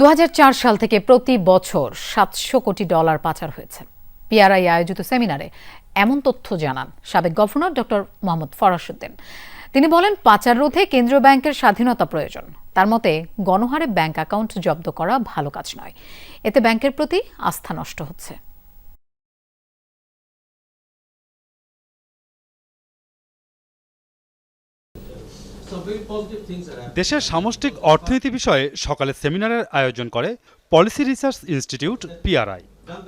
দু হাজার চার সাল থেকে প্রতি বছর সাতশো কোটি ডলার পাচার হয়েছে। পিআরআই আয়োজিত সেমিনারে এমন তথ্য জানান সাবেক গভর্নর ডক্টর মোহাম্মদ ফরাসুদ্দিন তিনি বলেন, পাচার রোধে কেন্দ্রীয় ব্যাংকের স্বাধীনতা প্রয়োজন। তার মতে, গণহারে ব্যাংক অ্যাকাউন্ট জব্দ করা ভালো কাজ নয়। এতে ব্যাংকের প্রতি আস্থা নষ্ট হচ্ছে। দেশের সামষ্টিক অর্থনীতি বিষয়ে সকালে সেমিনারের আয়োজন করে পলিসি রিসার্চ ইনস্টিটিউট পিআরআই।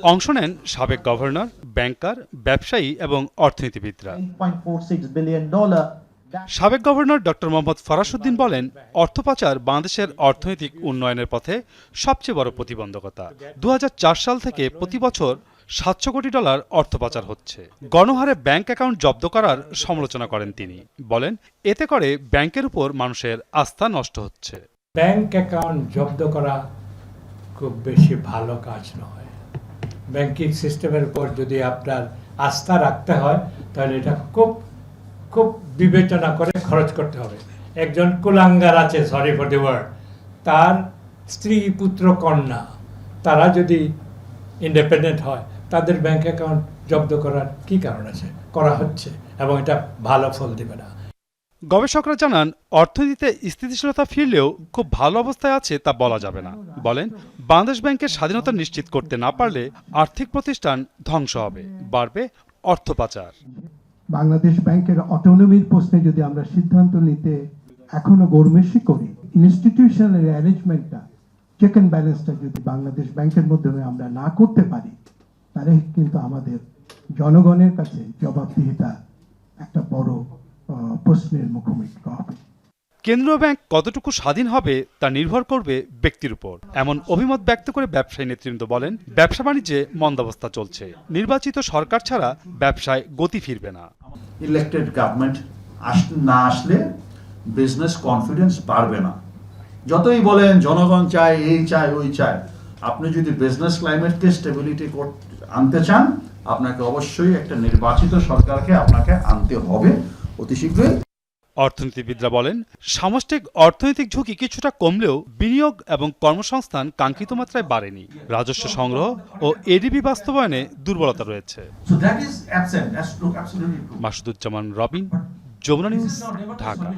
অংশ নেন সাবেক গভর্নর ব্যাংকার ব্যবসায়ী এবং অর্থনীতিবিদরা। 8.46 billion dollar. সাবেক গভর্নর ডক্টর মোহাম্মদ ফরাসুদ্দিন বলেন অর্থ পাচার বাংলাদেশের অর্থনৈতিক উন্নয়নের পথে সবচেয়ে বড় প্রতিবন্ধকতা। দু হাজার চার সাল থেকে প্রতি বছর সাতশো কোটি ডলার অর্থ পাচার হচ্ছে। গণহারে ব্যাংক অ্যাকাউন্ট জব্দ করার সমালোচনা করেন তিনি। বলেন, এতে করে ব্যাংকের উপর মানুষের আস্থা নষ্ট হচ্ছে। ব্যাংক অ্যাকাউন্ট জব্দ করা খুব বেশি ভালো কাজ নয়। ব্যাংকিং সিস্টেমের উপর যদি আপনার আস্থা রাখতে হয়, তাহলে এটা খুব খুব বিবেচনা করে খরচ করতে হবে। একজন কুলাঙ্গার আছে সরি ফর দি ওয়ার্ড তার স্ত্রী পুত্র কন্যা, তারা যদি ইন্ডিপেন্ডেন্ট হয় তাদের ব্যাংক অ্যাকাউন্ট জব্দ করার কি কারণ আছে? করা হচ্ছে এবং এটা ভালো ফল দেবে না। গবেষকরা জানান অর্থনীতিতে স্থিতিশীলতা ফিরলেও খুব ভালো অবস্থায় আছে তা বলা যাবে না। বলেন বাংলাদেশ ব্যাংকের স্বাধীনতা নিশ্চিত করতে না পারলে আর্থিক প্রতিষ্ঠান ধ্বংস হবে বাড়বে অর্থ পাচার। বাংলাদেশ ব্যাংকের অটোনমির প্রশ্নে যদি আমরা সিদ্ধান্ত নিতে এখনও গরমেশি করি ইনস্টিটিউশনাল অ্যারেঞ্জমেন্টটা চেক অ্যান্ড ব্যালেন্সটা যদি বাংলাদেশ ব্যাংকের মাধ্যমে আমরা না করতে পারি তাহলে কিন্তু আমাদের জনগণের কাছে জবাবদিহিতা একটা বড় প্রশ্নের মুখোমুখি হবে। কেন্দ্রীয় ব্যাংক কতটুকু স্বাধীন হবে তা নির্ভর করবে ব্যক্তির উপর। এমন অভিমত ব্যক্ত করে ব্যবসায়ী নেতৃবৃন্দ বলেন ব্যবসা বাণিজ্যে মন্দাবস্থা চলছে। নির্বাচিত সরকার ছাড়া ব্যবসায় গতি ফিরবে না। ইলেক্টেড গভর্নমেন্ট না আসলে বিজনেস কনফিডেন্স বাড়বে না। যতই বলেন জনগণ চায় এই চায় ওই চায়। আপনি যদি বিজনেস ক্লাইমেটকে স্টেবিলিটি আনতে চান আপনাকে অবশ্যই একটা নির্বাচিত সরকারকে আপনাকে আনতে হবে অতি শীঘ্রই। অর্থনীতিবিদরা বলেন সামষ্টিক অর্থনৈতিক ঝুঁকি কিছুটা কমলেও বিনিয়োগ এবং কর্মসংস্থান কাঙ্ক্ষিত মাত্রায় বাড়েনি। রাজস্ব সংগ্রহ ও এডিবি বাস্তবায়নে দুর্বলতা রয়েছে. মাসুদুজ্জামান রবিন যমুনা নিউজ ঢাকা।